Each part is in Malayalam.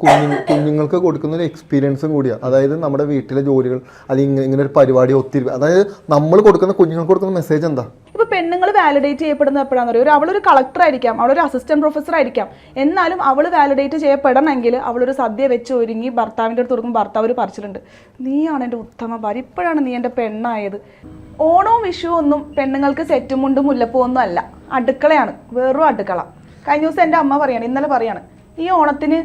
കുഞ്ഞു കുഞ്ഞുങ്ങൾക്ക് കൊടുക്കുന്ന ഒരു എക്സ്പീരിയൻസും കൂടിയാണ് അതായത് നമ്മുടെ വീട്ടിലെ ജോലികൾ അല്ലെങ്കിൽ ഇങ്ങനെ ഒരു പരിപാടി ഒത്തിരി അതായത് നമ്മൾ കൊടുക്കുന്ന കുഞ്ഞുങ്ങൾക്ക് കൊടുക്കുന്ന മെസ്സേജ് എന്താ? ഇപ്പൊ പെണ്ണുങ്ങൾ വാലിഡേറ്റ് ചെയ്യപ്പെടുന്നത് എപ്പോഴാണെന്ന് അവൾ അവളൊരു കളക്ടർ ആയിരിക്കാം അവളൊരു അസിസ്റ്റന്റ് പ്രൊഫസർ ആയിരിക്കാം. എന്നാലും അവൾ വാലിഡേറ്റ് ചെയ്യപ്പെടണമെങ്കിൽ അവളൊരു സദ്യ വെച്ച് ഒരുങ്ങി ഭർത്താവിന്റെ അടുത്ത് കൊടുക്കുമ്പോൾ ഭർത്താവ് ഒരു പറിച്ചിട്ടുണ്ട് നീയാണ് എന്റെ ഉത്തമ ഭാര്യ ഇപ്പോഴാണ് നീ എന്റെ പെണ്ണായത്. ഓണവും വിഷുവും ഒന്നും പെണ്ണുങ്ങൾക്ക് സെറ്റും മുണ്ടും മുല്ലപ്പൂ ഒന്നും അല്ല. അടുക്കളയാണ് വെറും അടുക്കള. കഴിഞ്ഞ ദിവസം എന്റെ അമ്മ പറയാണ് ഇന്നലെ പറയാണ് ഈ ഓണത്തിന്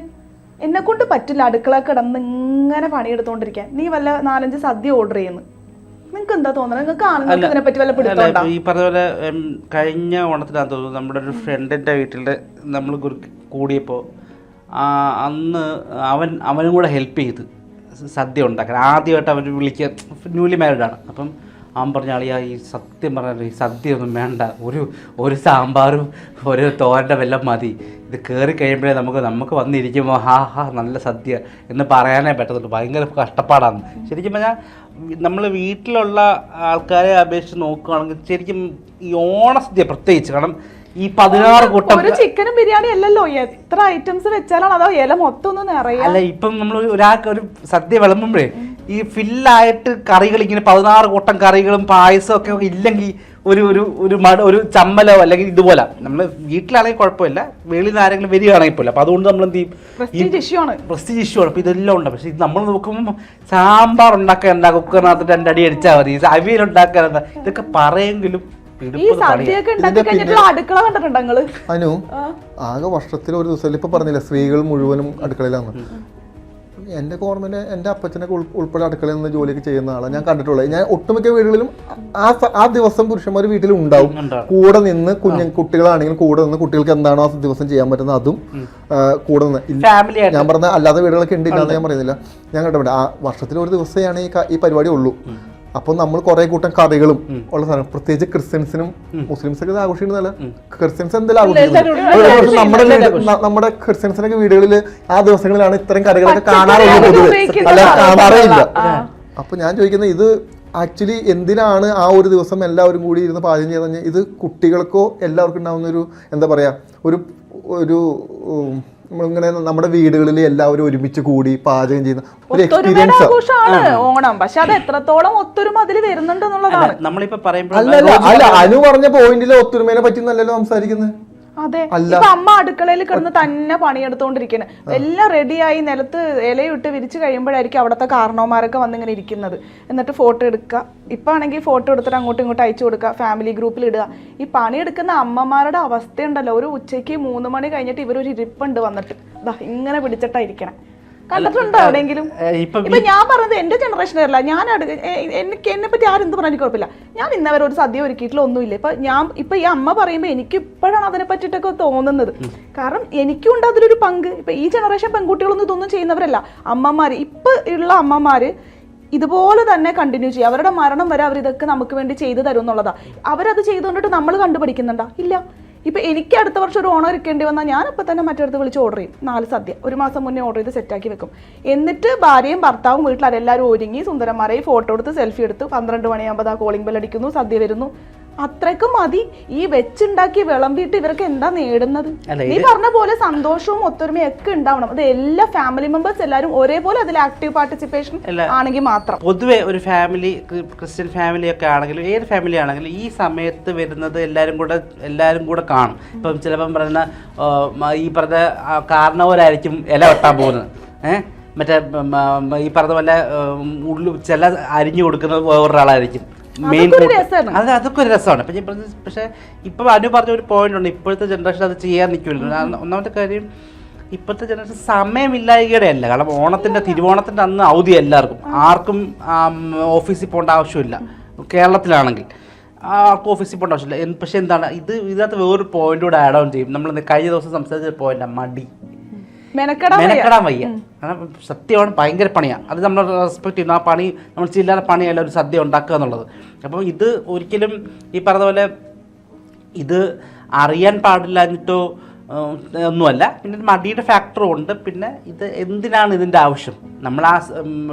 എന്നെ കൊണ്ട് പറ്റില്ല അടുക്കള കിടന്ന് ഇങ്ങനെ പണിയെടുത്തോണ്ടിരിക്കാൻ. നീ വല്ല നാലഞ്ച് സദ്യ ഓർഡർ ചെയ്യുന്നു. നിങ്ങൾക്ക് എന്താ തോന്നുന്നത് നിങ്ങൾക്ക് ആണുങ്ങൾക്ക് ഇതിനെ പറ്റി വല്ല അല്ല ഈ പറഞ്ഞ പോലെ കഴിഞ്ഞ ഓണത്തിനാന്ന് തോന്നുന്നു നമ്മുടെ ഒരു ഫ്രണ്ടിന്റെ വീട്ടിൽ നമ്മൾ കൂടിയപ്പോൾ അന്ന് അവൻ അവനും കൂടെ ഹെൽപ്പ് ചെയ്ത് സദ്യ ഉണ്ടാക്കാൻ. ആദ്യമായിട്ട് അവൻ വിളിക്കുക ന്യൂലി മാരിഡാണ് അപ്പം അവൻ പറഞ്ഞ ആളിയാ ഈ സത്യം പറഞ്ഞാൽ ഈ സദ്യ ഒന്നും വേണ്ട. ഒരു ഒരു സാമ്പാറും ഒരു തോരന്റെ വെല്ലം മതി. ഇത് കയറി കഴിയുമ്പോഴേ നമുക്ക് നമുക്ക് വന്നിരിക്കുമ്പോൾ ഹാ ഹാ നല്ല സദ്യ എന്ന് പറയാനേ പറ്റത്തുള്ളൂ. ഭയങ്കര കഷ്ടപ്പാടാണ്. ശരിക്കും പറഞ്ഞാൽ നമ്മൾ വീട്ടിലുള്ള ആൾക്കാരെ അപേക്ഷിച്ച് നോക്കുകയാണെങ്കിൽ ശരിക്കും ഈ ഓണസദ്യ പ്രത്യേകിച്ച് കാരണം ഈ പതിനാറ് കൂട്ടം ഒരു ചിക്കനും ബിരിയാണി അല്ലല്ലോ. എത്ര ഐറ്റംസ് വെച്ചാലാണ് അതോ ഇല മൊത്തം ഒന്ന് നിറയെ അല്ല ഇപ്പം നമ്മൾ ഒരാൾക്ക് ഒരു സദ്യ വിളമ്പുമ്പോഴേ ഈ ഫില്ലായിട്ട് കറികൾ ഇങ്ങനെ പതിനാറ് കൂട്ടം കറികളും പായസവും ഒക്കെ ഇല്ലെങ്കിൽ ഒരു ഒരു ഒരു മട ഒരു ചമ്മലോ അല്ലെങ്കിൽ ഇതുപോലെ. നമ്മൾ വീട്ടിലാണെങ്കിൽ കുഴപ്പമില്ല. വെളിയിൽ നിന്ന് ആരെങ്കിലും വരികയാണെങ്കിൽ പോലും. അപ്പോൾ അതുകൊണ്ട് നമ്മൾ എന്ത് ചെയ്യും പ്രസ്റ്റീജ് ഇഷ്യൂ ആണ്. പ്രസ്റ്റീജ് ഇഷ്യൂ ആണ്. അപ്പോൾ ഇതെല്ലാം ഉണ്ട്. പക്ഷേ ഇത് നമ്മൾ നോക്കുമ്പോൾ സാമ്പാർ ഉണ്ടാക്കാൻ എന്താ? കുക്കറിനകത്ത് രണ്ടടി അടിച്ചാൽ മതി. അവിയൽ ഉണ്ടാക്കാൻ എന്താ? ഇതൊക്കെ പറയെങ്കിലും അനു ആകെ വർഷത്തിൽ ഒരു ദിവസം ഇപ്പൊ പറഞ്ഞില്ല സ്ത്രീകൾ മുഴുവനും അടുക്കളയിലാണ്. എന്റെ ഓർമ്മയിൽ എന്റെ അപ്പച്ചനൊക്കെ ഉൾ- ഉൾപ്പെടെ അടുക്കളയിൽ നിന്ന് ജോലിയൊക്കെ ചെയ്യുന്ന ആളാണ് ഞാൻ കണ്ടിട്ടുള്ളത് ഞാൻ ഒട്ടുമിക്ക വീടുകളിലും ആ ആ ദിവസം പുരുഷന്മാർ വീട്ടിൽ ഉണ്ടാവും. കൂടെ നിന്ന് കുഞ്ഞു കുട്ടികളാണെങ്കിലും കൂടെ നിന്ന് കുട്ടികൾക്ക് എന്താണോ ആ ദിവസം ചെയ്യാൻ പറ്റുന്നത് അതും കൂടെ നിന്ന്. ഞാൻ പറഞ്ഞ അല്ലാതെ വീടുകളൊക്കെ ഉണ്ട് ഇല്ലാന്ന് ഞാൻ പറയുന്നില്ല. ഞാൻ കണ്ടിട്ടുണ്ട്. ആ വർഷത്തിൽ ഒരു ദിവസമാണ് ഈ പരിപാടി ഉള്ളൂ. അപ്പൊ നമ്മൾ കുറെ കൂട്ടം കറികളും ഉള്ള സാധനം. പ്രത്യേകിച്ച് ക്രിസ്ത്യൻസിനും മുസ്ലിംസൊക്കെ ഇത് ആഘോഷിക്കുന്നതല്ല? ക്രിസ്ത്യൻസ് എന്തെങ്കിലും ആഘോഷിക്കുന്നത് നമ്മുടെ നമ്മുടെ ക്രിസ്ത്യൻസിനൊക്കെ വീടുകളിൽ ആ ദിവസങ്ങളിലാണ് ഇത്തരം കറികളൊക്കെ കാണാറുള്ളത് പൊതുവെ. അല്ല കാണാറേ ഇല്ല അപ്പൊ ഞാൻ ചോദിക്കുന്നത് ഇത് ആക്ച്വലി എന്തിനാണ് ആ ഒരു ദിവസം എല്ലാവരും കൂടി ഇരുന്ന് പാചകം ചെയ്ത് കഴിഞ്ഞാൽ ഇത് കുട്ടികൾക്കോ എല്ലാവർക്കും ഉണ്ടാവുന്ന ഒരു എന്താ പറയാ ഒരു ഒരു നമ്മളിങ്ങനെ നമ്മുടെ വീടുകളിൽ എല്ലാവരും ഒരുമിച്ച് കൂടി പാചകം ചെയ്യുന്ന ഒരു എക്സ്പീരിയൻസ് ആഘോഷമാണ് ഓണം. പക്ഷെ അത് എത്രത്തോളം ഒത്തൊരുമ അതിൽ വരുന്നുണ്ട് എന്നുള്ളതാണ്. നമ്മളിപ്പോ പറയുമ്പോൾ അല്ല അല്ല അല്ല അനു പറഞ്ഞ പോയിന്റിൽ ഒത്തൊരുമേനെ പറ്റി നല്ലല്ലോ സംസാരിക്കുന്നത്. അതെ. ഇപ്പൊ അമ്മ അടുക്കളയിൽ കിടന്ന് തന്നെ പണിയെടുത്തോണ്ടിരിക്കുന്നത് എല്ലാം റെഡിയായി നിലത്ത് ഇലയിട്ട് വിരിച്ചു കഴിയുമ്പോഴായിരിക്കും അവിടുത്തെ കാരണവന്മാരൊക്കെ വന്നിങ്ങനെ ഇരിക്കുന്നത്. എന്നിട്ട് ഫോട്ടോ എടുക്കുക. ഇപ്പൊ ആണെങ്കിൽ ഫോട്ടോ എടുത്തിട്ട് അങ്ങോട്ടും ഇങ്ങോട്ടും അയച്ചു കൊടുക്കുക. ഫാമിലി ഗ്രൂപ്പിൽ ഇടുക. ഈ പണിയെടുക്കുന്ന അമ്മമാരുടെ അവസ്ഥയുണ്ടല്ലോ. ഒരു ഉച്ചയ്ക്ക് മൂന്ന് മണി കഴിഞ്ഞിട്ട് ഇവരൊരു ഇരിപ്പുണ്ട് വന്നിട്ട്. ഇങ്ങനെ പിടിച്ചിട്ടായിരിക്കണം. കണ്ടിട്ടുണ്ടോ എവിടെയെങ്കിലും? ഇപ്പൊ ഇപ്പൊ ഞാൻ പറഞ്ഞത് എന്റെ ജനറേഷൻ അല്ല. ഞാൻ എനിക്ക് എന്നെ പറ്റി ആരും എന്ത് പറഞ്ഞാലും കുഴപ്പമില്ല. ഞാൻ ഇന്നവരെ ഒരു സദ്യ ഒരുക്കിയിട്ടില്ല ഒന്നുമില്ല. ഇപ്പൊ ഞാൻ ഇപ്പൊ ഈ അമ്മ പറയുമ്പോ എനിക്ക് ഇപ്പോഴാണ് അതിനെ പറ്റിയിട്ടൊക്കെ തോന്നുന്നത്. കാരണം എനിക്കും ഉണ്ട് അതിലൊരു പങ്ക്. ഇപ്പൊ ഈ ജനറേഷൻ പെൺകുട്ടികളൊന്നും ഇതൊന്നും ചെയ്യുന്നവരല്ല. അമ്മമാര് ഇപ്പൊ ഉള്ള അമ്മമാര് ഇതുപോലെ തന്നെ കണ്ടിന്യൂ ചെയ്യും. അവരുടെ മരണം വരെ അവർ ഇതൊക്കെ നമുക്ക് വേണ്ടി ചെയ്തു തരും എന്നുള്ളതാ. അവരത് ചെയ്തുകൊണ്ടിട്ട് നമ്മൾ കണ്ടുപഠിക്കുന്നുണ്ടോ? ഇല്ല. ഇപ്പൊ എനിക്ക് അടുത്ത വർഷം ഒരു ഓണം ഇരിക്കേണ്ടി വന്നാൽ ഞാൻ ഇപ്പൊ തന്നെ മറ്റടുത്ത് വിളിച്ച് ഓർഡർ ചെയ്യും. നാല് സദ്യ. ഒരു മാസം മുന്നേ ഓർഡർ ചെയ്ത് സെറ്റാക്കി വെക്കും. എന്നിട്ട് ഭാര്യയും ഭർത്താവും വീട്ടിൽ എല്ലാവരും ഒരുങ്ങി സുന്ദരന്മാരെ ഫോട്ടോ എടുത്ത് സെൽഫി എടുത്ത് പന്ത്രണ്ട് മണിയാകുമ്പോൾ ആ കോളിംഗ് ബെൽ അടിക്കുന്നു സദ്യ വരുന്നു. അത്രയ്ക്കും മതി. ഈ വെച്ചുണ്ടാക്കി വിളമ്പിയിട്ട് ഇവർക്ക് എന്താ നേടുന്നത്? നീ പറഞ്ഞ പോലെ സന്തോഷവും ഒത്തൊരുമയും ഒക്കെ ഉണ്ടാവണം. അത് എല്ലാ ഫാമിലി മെമ്പേഴ്സ് എല്ലാവരും ഒരേപോലെ അതിൽ ആക്റ്റീവ് പാർട്ടിസിപ്പേഷൻ. ആണെങ്കിൽ മാത്രം. പൊതുവെ ഒരു ഫാമിലി ക്രിസ്ത്യൻ ഫാമിലി ഒക്കെ ആണെങ്കിലും ഏത് ഫാമിലി ആണെങ്കിലും ഈ സമയത്ത് വരുന്നത് എല്ലാവരും കൂടെ എല്ലാവരും കൂടെ കാണും. ഇപ്പം ചിലപ്പം പറയുന്ന ഈ പറഞ്ഞ കാരണവരായിരിക്കും ഇല വെട്ടാൻ പോകുന്നത്. ഏഹ് മറ്റേ ഈ പറഞ്ഞ പോലെ ഉള്ളു ചില അരിഞ്ഞു കൊടുക്കുന്നത് വേറൊരാളായിരിക്കും. മെയിൻ അതെ അതൊക്കെ ഒരു രസമാണ്. പക്ഷേ ഇപ്പൊ അനു പറഞ്ഞ ഒരു പോയിന്റ് ഉണ്ട്. ഇപ്പോഴത്തെ ജനറേഷൻ അത് ചെയ്യാൻ നിൽക്കില്ല ഒന്നാമത്തെ കാര്യം ഇപ്പോഴത്തെ ജനറേഷൻ സമയമില്ലായ്കയുടെ അല്ല. കാരണം ഓണത്തിന്റെ തിരുവോണത്തിന്റെ അന്ന് അവധി എല്ലാവർക്കും. ആർക്കും ഓഫീസിൽ പോകേണ്ട ആവശ്യമില്ല. കേരളത്തിലാണെങ്കിൽ. ആർക്കും ഓഫീസിൽ പോകേണ്ട ആവശ്യമില്ല. പക്ഷെ എന്താണ് ഇത് ഇതിനകത്ത് വേറൊരു പോയിന്റ് കൂടെ ആഡ് ഓൺ ചെയ്യും. നമ്മൾ കഴിഞ്ഞ ദിവസം സംസാരിച്ച പോയിന്റ് മടി. മെനക്കെടാൻ വയ്യ. കാരണം സത്യമാണ് ഭയങ്കര പണിയാണ് അത് നമ്മൾ റെസ്പെക്ട് ചെയ്യുന്നു. ആ പണി നമ്മൾ ചില്ലറ പണിയല്ല ഒരു സദ്യ ഉണ്ടാക്കുക എന്നുള്ളത്. അപ്പോൾ ഇത് ഒരിക്കലും ഈ പറഞ്ഞ പോലെ ഇത് അറിയാൻ പാടില്ല എന്നിട്ടോ ഒന്നുമല്ല. പിന്നെ മടിയുടെ ഫാക്ടറും ഉണ്ട്. പിന്നെ ഇത് എന്തിനാണ് ഇതിന്റെ ആവശ്യം? നമ്മൾ ആ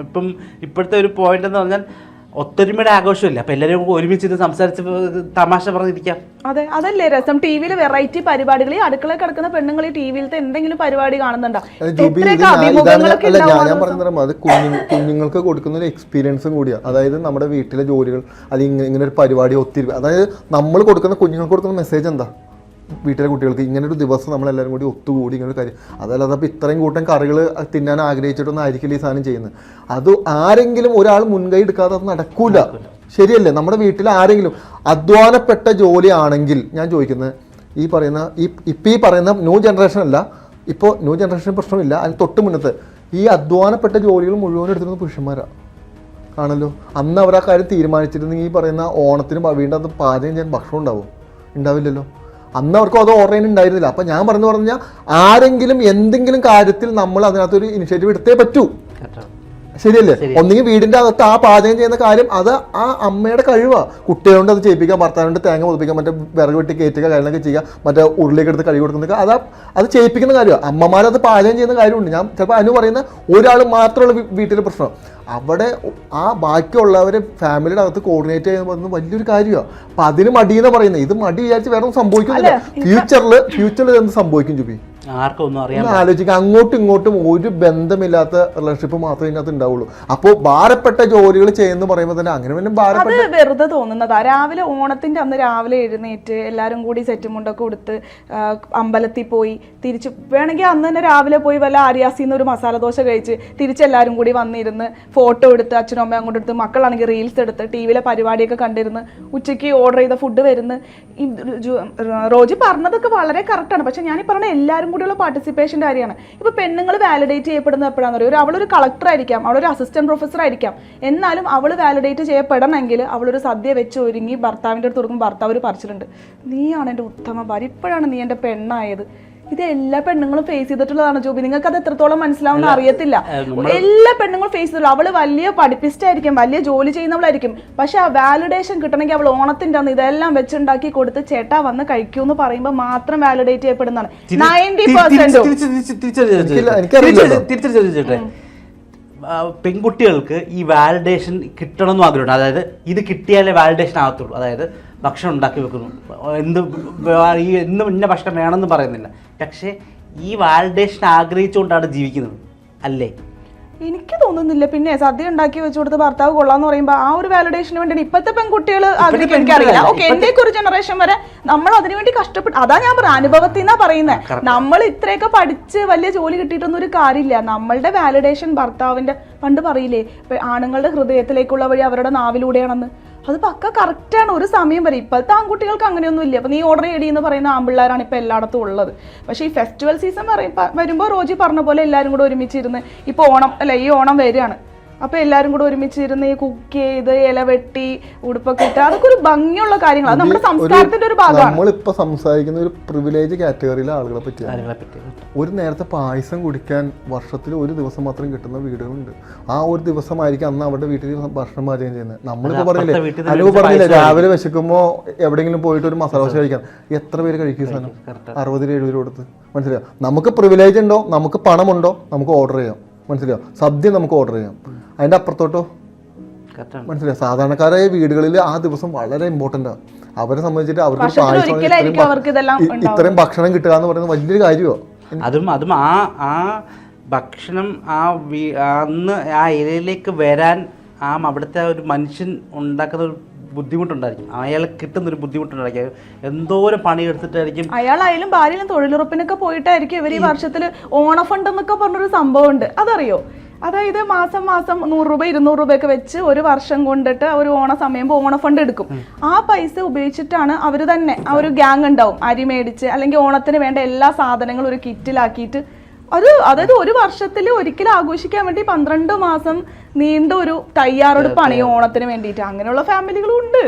ഇപ്പം ഇപ്പോഴത്തെ ഒരു പോയിന്റ് എന്ന് പറഞ്ഞാൽ ഒത്തൊരുമയുടെ ആഘോഷമില്ല? അപ്പൊ എല്ലാവരും ഒരുമിച്ച് സംസാരിച്ച് തമാശ പറഞ്ഞിരിക്കാം. അതെ അതല്ലേ രസം. ടി വിയിൽ വെറൈറ്റി പരിപാടികൾ ഈ അടുക്കള കിടക്കുന്ന പെണ്ണുങ്ങൾ ഈ ടി വിയിലത്തെ എന്തെങ്കിലും പരിപാടി കാണുന്നുണ്ടോ? ഞാൻ-. പറഞ്ഞത് അത് കുഞ്ഞുങ്ങൾക്ക് കൊടുക്കുന്ന ഒരു എക്സ്പീരിയൻസും കൂടിയാണ് അതായത് നമ്മുടെ വീട്ടിലെ ജോലികൾ അല്ലെങ്കിൽ ഇങ്ങനെ ഒരു പരിപാടി ഒത്തിരി അതായത് നമ്മൾ കൊടുക്കുന്ന കുഞ്ഞുങ്ങൾക്ക് കൊടുക്കുന്ന മെസ്സേജ് എന്താ? വീട്ടിലെ കുട്ടികൾക്ക് ഇങ്ങനെ ഒരു ദിവസം നമ്മളെല്ലാവരും കൂടി ഒത്തുകൂടി ഇങ്ങനെ ഒരു കാര്യം. അതല്ലാതെ അപ്പോൾ ഇത്രയും കൂട്ടം കറികൾ തിന്നാൻ ആഗ്രഹിച്ചിട്ടൊന്നും ആയിരിക്കില്ല ഈ സാധനം ചെയ്യുന്നത്. അത് ആരെങ്കിലും ഒരാൾ മുൻകൈ എടുക്കാതെ അത് നടക്കൂല. ശരിയല്ലേ? നമ്മുടെ വീട്ടിൽ ആരെങ്കിലും അധ്വാനപ്പെട്ട ജോലിയാണെങ്കിൽ ഞാൻ ചോദിക്കുന്നത് ഈ പറയുന്ന ഈ ഇപ്പം ഈ പറയുന്ന ന്യൂ ജനറേഷൻ അല്ല ഇപ്പോൾ ന്യൂ ജനറേഷൻ പ്രശ്നമില്ല അതിന് തൊട്ട് മുന്നത്ത് ഈ അധ്വാനപ്പെട്ട ജോലികൾ മുഴുവൻ എടുത്തിരുന്ന പുരുഷന്മാരാണ് ആണല്ലോ? അന്ന് അവർ ആ കാര്യം തീരുമാനിച്ചിരുന്നെങ്കിൽ ഈ പറയുന്ന ഓണത്തിന് വീണ്ടും അത് പാചകം ചെയ്യാൻ ഭക്ഷണം ഉണ്ടാവും? ഉണ്ടാവില്ലല്ലോ. അന്ന് അവർക്കും അത് ഓർഡർ ഉണ്ടായിരുന്നില്ല അപ്പം ഞാൻ പറഞ്ഞു പറഞ്ഞാൽ ആരെങ്കിലും എന്തെങ്കിലും കാര്യത്തിൽ നമ്മൾ അതിനകത്തൊരു ഇനിഷ്യേറ്റീവ് എടുത്തേ പറ്റൂ. ശരിയല്ലേ? ഒന്നെങ്കിൽ വീടിന്റെ അകത്ത് ആ പാചകം ചെയ്യുന്ന കാര്യം അത് ആ അമ്മയുടെ കഴിവാ. കുട്ടികളുണ്ട് അത് ചെയ്യിപ്പിക്കുക ഭർത്താവിനോട് തേങ്ങ പൊതിപ്പിക്കുക മറ്റേ വിറക് വെട്ടി കയറ്റുക കാര്യങ്ങളൊക്കെ ചെയ്യുക മറ്റേ ഉരുളിയൊക്കെ എടുത്ത് കഴുകി കൊടുക്കുന്നതൊക്കെ അത് അത് ചെയ്യിപ്പിക്കുന്ന കാര്യമാണ് അമ്മമാരത് പാചകം ചെയ്യുന്ന കാര്യമുണ്ട്. ഞാൻ ചിലപ്പോൾ അനു പറയുന്ന ഒരാൾ മാത്രമുള്ള വീട്ടിലെ പ്രശ്നം. അവിടെ ആ ബാക്കിയുള്ളവരെ ഫാമിലിയുടെ അകത്ത് കോർഡിനേറ്റ് ചെയ്യുന്നത് വലിയൊരു കാര്യമാണ് അപ്പം അതിന് മടിയെന്ന് പറയുന്നത് ഇത് മടി വിചാരിച്ച് വേറെ സംഭവിക്കുന്നില്ല. ഫ്യൂച്ചറിൽ ഫ്യൂച്ചറിൽ എന്ത് സംഭവിക്കും ജുബി? ആർക്കും ഒന്നും അറിയാൻ ഒന്ന് ആലോചിക്കുക അങ്ങോട്ടും ഇങ്ങോട്ടും ഒരു ബന്ധമില്ലാത്ത റിലേഷൻഷിപ്പ് മാത്രമേ ഇതിനകത്ത് ഉണ്ടാവുള്ളൂ. അപ്പോൾ ഭാരപ്പെട്ട ജോലികൾ ചെയ്യുന്ന പറയുമ്പോൾ തന്നെ അങ്ങനെ വല്ല ഭാരപ്പെട്ട വെറുതെ തോന്നുന്നതാ. രാവിലെ ഓണത്തിന്റെ അന്ന് രാവിലെ എഴുന്നേറ്റ് എല്ലാവരും കൂടി സെറ്റ് മുണ്ടൊക്കെ കൊടുത്ത് അമ്പലത്തിൽ പോയി തിരിച്ച് വേണമെങ്കിൽ അന്ന് തന്നെ രാവിലെ പോയി വല്ല ആര്യാസിന്ന് ഒരു മസാല ദോശ കഴിച്ച് തിരിച്ചെല്ലാരും കൂടി വന്നിരുന്ന് ഫോട്ടോ എടുത്ത് അച്ഛനും അമ്മയും അങ്ങോട്ട് എടുത്ത് മക്കളാണെങ്കിൽ റീൽസ് എടുത്ത് ടി വിയിലെ പരിപാടിയൊക്കെ കണ്ടിരുന്ന് ഉച്ചയ്ക്ക് ഓർഡർ ചെയ്ത ഫുഡ് വരുന്നു റോജി പറഞ്ഞതൊക്കെ വളരെ കറക്റ്റാണ് പക്ഷെ ഞാൻ ഈ പറഞ്ഞ എല്ലാവരും കൂടിയുള്ള പാർട്ടിസിപ്പേഷന്റെ കാര്യമാണ്. ഇപ്പോൾ പെണ്ണുങ്ങൾ വാലിഡേറ്റ് ചെയ്യപ്പെടുന്നത് എപ്പോഴാണെന്ന് പറയുക ഒരു അവളൊരു കളക്ടർ ആയിരിക്കാം അവളൊരു അസിസ്റ്റന്റ് പ്രൊഫസർ ആയിരിക്കാം. എന്നാലും അവൾ വാലിഡേറ്റ് ചെയ്യപ്പെടണമെങ്കിൽ അവളൊരു സദ്യ വെച്ച് ഒരുങ്ങി ഭർത്താവിന്റെ അടുത്ത് കൊടുക്കുമ്പോൾ ഭർത്താവ് ഒരു പറിച്ചിട്ടുണ്ട് നീയാണ് എന്റെ ഉത്തമ ഭാര്യ? ഇപ്പോഴാണ് നീ എന്റെ പെണ്ണായത്? ഇത് എല്ലാ പെണ്ണുങ്ങളും ഫേസ് ചെയ്തിട്ടുള്ളതാണ് ജോബി. നിങ്ങൾക്ക് അത് എത്രത്തോളം മനസ്സിലാവുന്ന അറിയത്തില്ല. എല്ലാ പെണ്ണുങ്ങളും ഫേസ് ചെയ്തിട്ടുള്ളൂ അവൾ വലിയ പഠിപ്പിസ്റ്റ് ആയിരിക്കും വലിയ ജോലി ചെയ്യുന്നവളായിരിക്കും. പക്ഷെ ആ വാലിഡേഷൻ കിട്ടണമെങ്കിൽ അവൾ ഓണത്തിന്റെ അന്ന് ഇതെല്ലാം വെച്ചുണ്ടാക്കി കൊടുത്ത് ചേട്ടാ വന്ന് കഴിക്കൂ എന്ന് പറയുമ്പോൾ മാത്രം വാലിഡേറ്റ് ചെയ്യപ്പെടുന്നതാണ്. നയന്റി പെർസെന്റും പെൺകുട്ടികൾക്ക് ഈ വാലിഡേഷൻ കിട്ടണമെന്നും ആഗ്രഹമുണ്ട്. അതായത് ഇത് കിട്ടിയാലേ വാലിഡേഷൻ ആകത്തുള്ളൂ. അതായത് ഭക്ഷണം ഉണ്ടാക്കി വെക്കുന്നു. എന്ത് ഈ എന്ന് ഇന്ന ഭക്ഷണം വേണമെന്ന് പറയുന്നില്ല. പക്ഷേ ഈ വാലിഡേഷൻ ആഗ്രഹിച്ചുകൊണ്ടാണ് ജീവിക്കുന്നത്. അല്ലേ? എനിക്ക് തോന്നുന്നില്ല. പിന്നെ സദ്യ ഉണ്ടാക്കി വെച്ചു കൊടുത്ത് ഭർത്താവ് കൊള്ളാന്ന് പറയുമ്പോൾ ആ ഒരു വാലിഡേഷന് വേണ്ടിയാണ് ഇപ്പോഴത്തെ പെൺകുട്ടികൾ എനിക്കറിയില്ല ഓക്കെ എന്റെ ഒരു ജനറേഷൻ വരെ നമ്മൾ അതിനുവേണ്ടി കഷ്ടപ്പെട്ടു അതാ ഞാൻ പറഞ്ഞ അനുഭവത്തിൽ നിന്നാ പറയുന്നത് നമ്മൾ ഇത്രയൊക്കെ പഠിച്ച് വലിയ ജോലി കിട്ടിയിട്ടൊന്നും ഒരു കാര്യമില്ല. നമ്മളുടെ വാലിഡേഷൻ ഭർത്താവിന്റെ പണ്ട് പറയില്ലേ ആണുങ്ങളുടെ ഹൃദയത്തിലേക്കുള്ള വഴി അവരുടെ നാവിലൂടെയാണെന്ന്. അത് പക്ക കറക്റ്റാണ് ഒരു സമയം വരെ. ഇപ്പോഴത്തെ ആൺകുട്ടികൾക്ക് അങ്ങനെയൊന്നും ഇല്ല അപ്പോൾ നീ ഓർഡർ ചെയ്യടി എന്ന് പറയുന്ന ആൺപിള്ളേരാണ് ഇപ്പോൾ എല്ലായിടത്തും ഉള്ളത്. പക്ഷേ ഈ ഫെസ്റ്റിവൽ സീസൺ വരുമ്പോൾ റോജി പറഞ്ഞ പോലെ എല്ലാവരും കൂടെ ഒരുമിച്ചിരുന്ന് ഇപ്പോൾ ഓണം അല്ല ഈ ഓണം വരികയാണ്. അപ്പൊ എല്ലാരും കൂടെ ഒരുമിച്ച് ഇരുന്ന് ഈ കുക്ക് ചെയ്ത് ഇല വെട്ടി ഉടുപ്പൊക്കെ ഇട്ട് അതൊക്കെ ഒരു ഭംഗിയുള്ള കാര്യങ്ങളാണ് അത് നമ്മുടെ സംസ്കാരത്തിന്റെ ഒരു ഭാഗമാണ്. നമ്മളിപ്പോ സംസാരിക്കുന്ന ഒരു പ്രിവിലേജ് കാറ്റഗറിയിലെ ആളുകളെ പറ്റി ഒരു നേരത്തെ പായസം കുടിക്കാൻ വർഷത്തിൽ ഒരു ദിവസം മാത്രം കിട്ടുന്ന വീടുകളുണ്ട്. ആ ഒരു ദിവസമായിരിക്കും അന്ന് അവരുടെ വീട്ടിൽ ഭക്ഷണം പാചകം ചെയ്യുന്നത്. നമ്മളിപ്പോ പറഞ്ഞില്ലേ അനുവ് പറഞ്ഞില്ലേ രാവിലെ വിശക്കുമ്പോ എവിടെയെങ്കിലും പോയിട്ട് ഒരു മസാല ദോശ കഴിക്കാൻ എത്ര പേര് കഴിക്കും സാധനം? അറുപത് രൂപ എഴുപത് രൂപ കൊടുത്ത്. മനസ്സിലായോ? നമുക്ക് പ്രിവിലേജ് ഉണ്ടോ? നമുക്ക് പണമുണ്ടോ? നമുക്ക് ഓർഡർ ചെയ്യാം. മനസ്സിലായോ? സദ്യ നമുക്ക് ഓർഡർ ചെയ്യാം. അതിന്റെ അപ്പുറത്തോട്ടോ? മനസ്സിലായോ? സാധാരണക്കാരായ വീടുകളിൽ ആ ദിവസം വളരെ ഇമ്പോർട്ടന്റ് ആണ് അവരെ സംബന്ധിച്ചിട്ട് അവർക്ക് പായസം ഇത്രയും ഭക്ഷണം കിട്ടുക എന്ന് പറയുന്നത് വലിയൊരു കാര്യമാണ് അതും അതും ആ ആ ഭക്ഷണം ആ അന്ന് ആ ഏരിയയിലേക്ക് വരാൻ ആ അവിടുത്തെ ഒരു മനുഷ്യൻ ഉണ്ടാക്കുന്ന ഒരു ബുദ്ധിമുട്ടുണ്ടായിരിക്കും. അയാൾ കിട്ടുന്ന ഒരു ബുദ്ധിമുട്ടുണ്ടായിരിക്കും. എന്തോരം പണിയെടുത്തിട്ടായിരിക്കും? അയാളായാലും ഭാര്യയിലും തൊഴിലുറപ്പിനൊക്കെ പോയിട്ടായിരിക്കും ഇവർ ഈ വർഷത്തിൽ ഓണഫണ്ട് എന്നൊക്കെ പറഞ്ഞൊരു സംഭവം ഉണ്ട് അതറിയോ? അതായത് മാസം മാസം നൂറ് രൂപ ഇരുന്നൂറ് രൂപയൊക്കെ വെച്ച് ഒരു വർഷം കൊണ്ടിട്ട് ഒരു ഓണ സമയം ഓണ ഫണ്ട് എടുക്കും ആ പൈസ ഉപയോഗിച്ചിട്ടാണ് അവർ തന്നെ ആ ഒരു ഗ്യാങ് ഉണ്ടാവും. അരി മേടിച്ച് അല്ലെങ്കിൽ ഓണത്തിന് വേണ്ട എല്ലാ സാധനങ്ങളും ഒരു കിറ്റിലാക്കിയിട്ട് അത് അതായത് ഒരു വർഷത്തിൽ ഒരിക്കലും ആഘോഷിക്കാൻ വേണ്ടി പന്ത്രണ്ട് മാസം നീണ്ട ഒരു തയ്യാറെടുപ്പാണ് ഈ ഓണത്തിന് വേണ്ടിയിട്ട്. അങ്ങനെയുള്ള ഫാമിലികളും ഉണ്ട്.